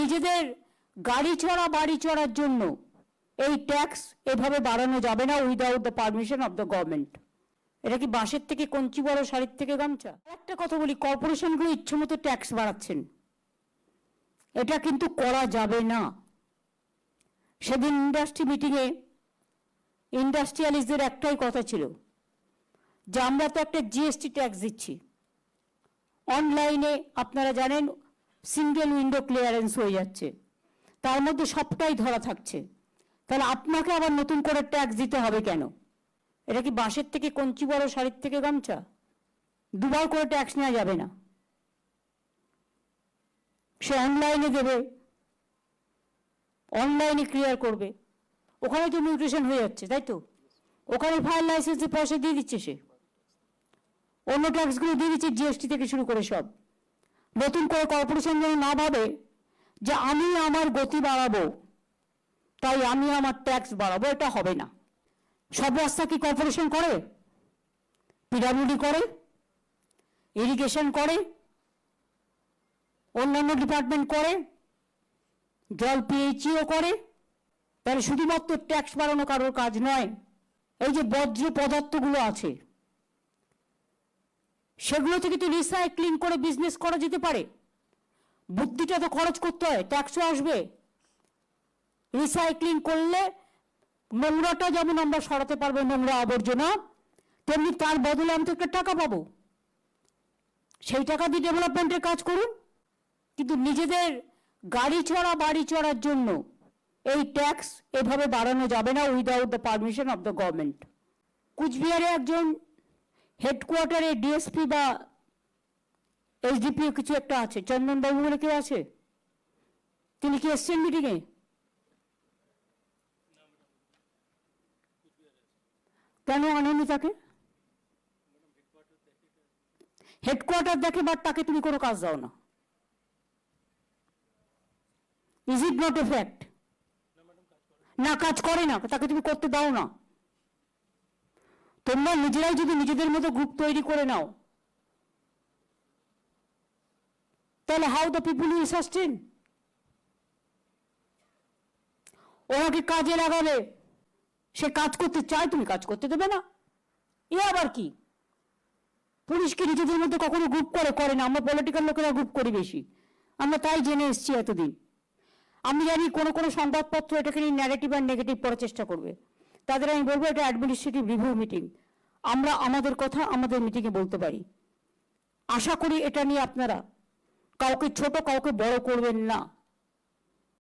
নিজেদের গাড়ি চড়া, বাড়ি চড়ার জন্য এই ট্যাক্স এভাবে বাড়ানো যাবে না without the permission of the government এটা কি বাঁশের থেকে কঞ্চি বড় শাড়ির থেকে গামছা? একটা কথা বলি কর্পোরেশনগুলো ইচ্ছামতো ট্যাক্স বাড়াচ্ছেন। এটা কিন্তু করা যাবে না। সেদিন ইন্ডাস্ট্রি মিটিংয়ে ইন্ডাস্ট্রিয়ালিস্টদের একটাই কথা ছিল যে আমরা তো একটা জিএসটি ট্যাক্স দিচ্ছি। অনলাইনে আপনারা জানেন সিঙ্গেল উইন্ডো ক্লিয়ারেন্স হয়ে যাচ্ছে। তার মধ্যে সবটাই ধরা থাকছে। তাহলে আপনাকে আবার নতুন করে ট্যাক্স দিতে হবে কেন? এটা কি বাঁশের থেকে কঞ্চি বড় শাড়ির থেকে গামছা? দুবার করে ট্যাক্স নেওয়া যাবে না। সে অনলাইনে দেবে। অনলাইনে ক্লিয়ার করবে। ওখানে তো নিউট্রিশন হয়ে যাচ্ছে, তাই তো? ওখানে ফায়ার লাইসেন্সে পয়সা দিয়ে দিচ্ছে সে। অন্য ট্যাক্সগুলো দিয়ে দিচ্ছে জিএসটি থেকে শুরু করে সব। নতুন করে কর্পোরেশন যেন না ভাবে যে আমি আমার গতি বাড়াবো, তাই আমি আমার ট্যাক্স বাড়াবো, এটা হবে না। সব রাস্তা কি কর্পোরেশন করে? পিডাব্লিউডি করে ইরিগেশন করে, অন্যান্য ডিপার্টমেন্ট করে, জল পিএইচিও করে, তাহলে শুধুমাত্র ট্যাক্স বাড়ানো কারোর কাজ নয়, এই যে বজ্র পদার্থগুলো আছে সেগুলো থেকে তো রিসাইক্লিং করে বিজনেস করা যেতে পারে। বুদ্ধিটা তো খরচ করতে হয় ট্যাক্সও আসবে। রিসাইক্লিং করলে নোংরাটা যেমন আমরা সরাতে পারব নোংরা আবর্জনা, তেমনি তার বদলে আমি তো একটা টাকা পাবো। সেই টাকা দিয়ে ডেভেলপমেন্টের কাজ করুন। কিন্তু নিজেদের গাড়ি চড়া, বাড়ি চড়ার জন্য এই ট্যাক্স এভাবে বাড়ানো যাবে না without the permission of the government কুচবিহারে একজন হেডকোয়ার্টারে ডিএসপি বা এসডিপিও কিছু একটা আছে? চন্দনবাবু বলে কেউ আছে? তিনি কি এসছেন মিটিংয়ে কেন আনেনি তাকে? হেডকোয়ার্টার দেখে বাট তাকে তুমি কোনো কাজ দাও না। Is it not a fact না, কাজ করে না, তাকে তুমি করতে দাও না। তোমরা নিজেরাই যদি নিজেদের মতো গ্রুপ তৈরি করে নাও, তাহলে how the people will sustain ওনাকে কাজে লাগাবে সে কাজ করতে চায়, তুমি কাজ করতে দেবে না। এ আবার কি? পুলিশকে নিজেদের মধ্যে কখনো গ্রুপ করে করে না। আমরা পলিটিক্যাল লোকেরা গ্রুপ করি বেশি। আমরা তাই জেনে এসেছি এতদিন। আমি জানি কোনো কোনো সংবাদপত্র এটাকে নিয়ে ন্যাগেটিভ আর নেগেটিভ করার চেষ্টা করবে। তাদের আমি বলব এটা অ্যাডমিনিস্ট্রেটিভ রিভিউ মিটিং আমরা আমাদের কথা আমাদের মিটিংয়ে বলতে পারি। আশা করি এটা নিয়ে আপনারা কাউকে ছোট, কাউকে বড় করবেন না।